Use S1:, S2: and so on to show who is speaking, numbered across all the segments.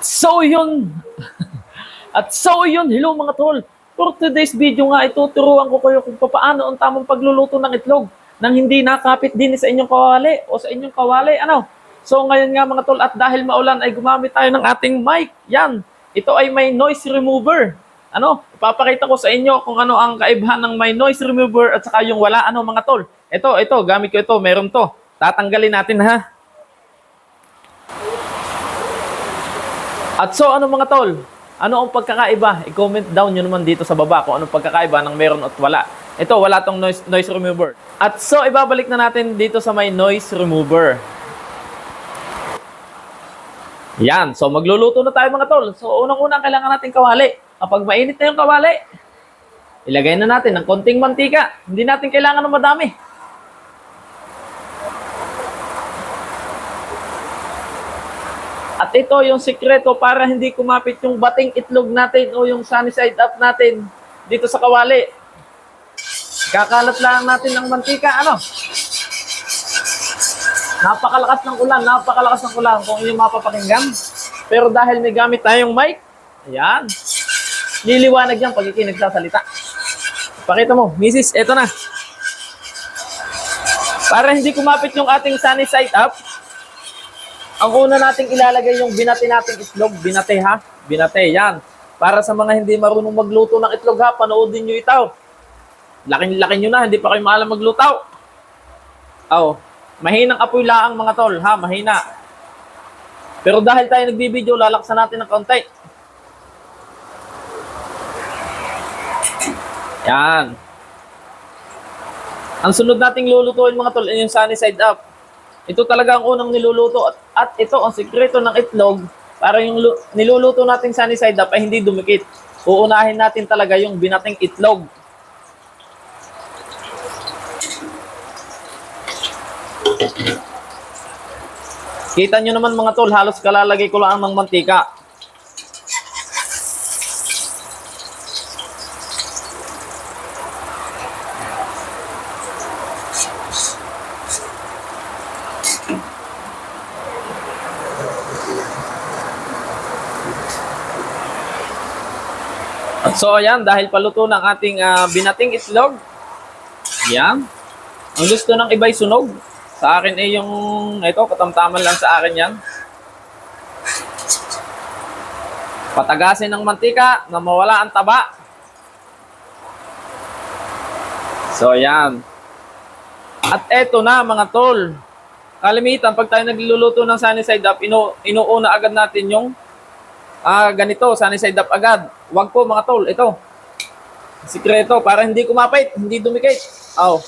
S1: So yun. At so yun, hello mga tol. For today's video nga, ituturuan ko kayo kung paano ang tamang pagluluto ng itlog nang hindi nakapit din sa inyong kawali o sa inyong kawali. Ano? So ngayon nga mga tol, at dahil maulan ay gumamit tayo ng ating mic. Yan. Ito ay may noise remover. Ano? Ipapakita ko sa inyo kung ano ang kaibahan ng may noise remover at saka yung wala. Ano mga tol? Ito, ito, gamit ko ito. Meron to. Tatanggalin natin ha. At so, ano mga tol? Ano ang pagkakaiba? I-comment down nyo naman dito sa baba kung anong pagkakaiba ng meron at wala. Ito, wala tong noise, noise remover. At so, ibabalik na natin dito sa may noise remover. Yan. So, magluluto na tayo mga tol. So, unang-unang kailangan natin kawali. Kapag mainit na yung kawali, ilagay na natin ng konting mantika. Hindi natin kailangan ng madami. At ito yung sikreto para hindi kumapit yung bating itlog natin o yung sunny side up natin dito sa kawali. Kakalat lang natin ng mantika, ano? Napakalakas ng ulan, napakalakas ng ulan kung inyong mapapakinggan. Pero dahil may gamit tayong mic, ayan, liliwanag yan pag ikinagsasalita. Pakita mo, misis, eto na. Para hindi kumapit yung ating sunny side up, ang una nating ilalagay yung binate nating itlog, binate ha, binate, yan. Para sa mga hindi marunong magluto ng itlog ha, panoodin nyo ito. Laking-laki nyo na, hindi pa kayo maalam maglutaw. Oh, mahinang apoy laang mga tol ha, mahina. Pero dahil tayo nagbibideo, lalaksan natin ng kaunti. Yan. Ang sunod nating lulutuin mga tol, ay yung sunny side up. Ito talaga ang unang niluluto at, at ito ang sikreto ng itlog para yung lu- niluluto nating sunny side up ay hindi dumikit. Uunahin natin talaga yung binating itlog. Kita nyo naman mga tol, halos kalalagay ko lang ng mantika. So ayan, dahil paluto ng ating ah, binating itlog. Yan. Ang gusto ng iba'y sunog. Sa akin ay yung, ito, katamtaman lang sa akin yan. Patagasin ng mantika na mawala ang taba. So yan. At eto na mga tol. Kalimitan, pag tayo nagluluto ng sunny side up, inu inuuna agad natin yung ah ganito, sunny side up agad. Wag po mga tol, ito. Sikreto, para hindi kumapit, hindi dumikit. Oh.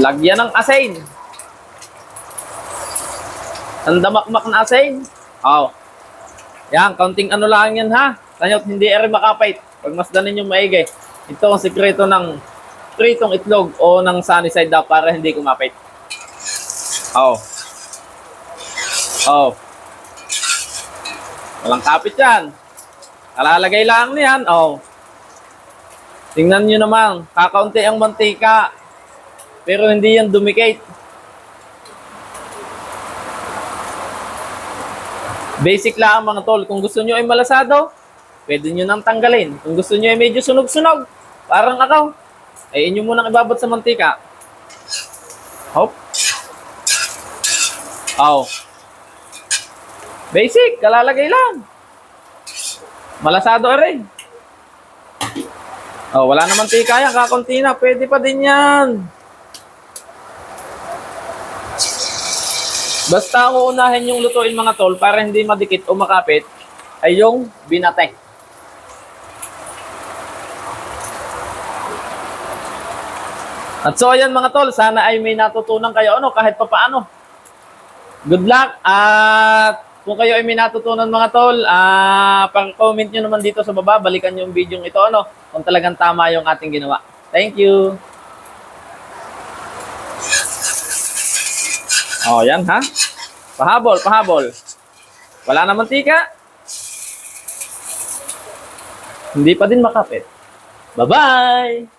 S1: Lagyan ng asin. Ang damakmak na asin. Oh. Yan, kaunting ano lang yan ha. Tanyot, hindi rin makapit. Pag masdanin yung maigi. Ito ang sikreto ng pritong itlog o ng sunny side up para hindi kumapit. Oh. Oh. Walang kapit yan. Kalalagay lang niyan. Oh. Tingnan nyo naman. Kakaunti ang mantika. Pero hindi yan dumikate. Basic lang mga tol. Kung gusto nyo ay malasado, pwede nyo nang tanggalin. Kung gusto nyo ay medyo sunog-sunog, parang ako, ay inyo munang ibabot sa mantika. Hop. Oh. Basic, kalalagay lang. Malasado rin. Oh, wala naman tika yan, kakunti na. Pwede pa din yan. Basta uunahin yung lutuin mga tol para hindi madikit o makapit ay yung binate. At so ayan mga tol, sana ay may natutunan kayo ano kahit papaano. Good luck at kung kayo ay may natutunan mga tol, ah pag-comment nyo naman dito sa baba, balikan yung video ito ano kung talagang tama yung ating ginawa. Thank you. Oh, yan ha. Pahabol, pahabol. Wala naman tika. Hindi pa din makapit. Bye-bye!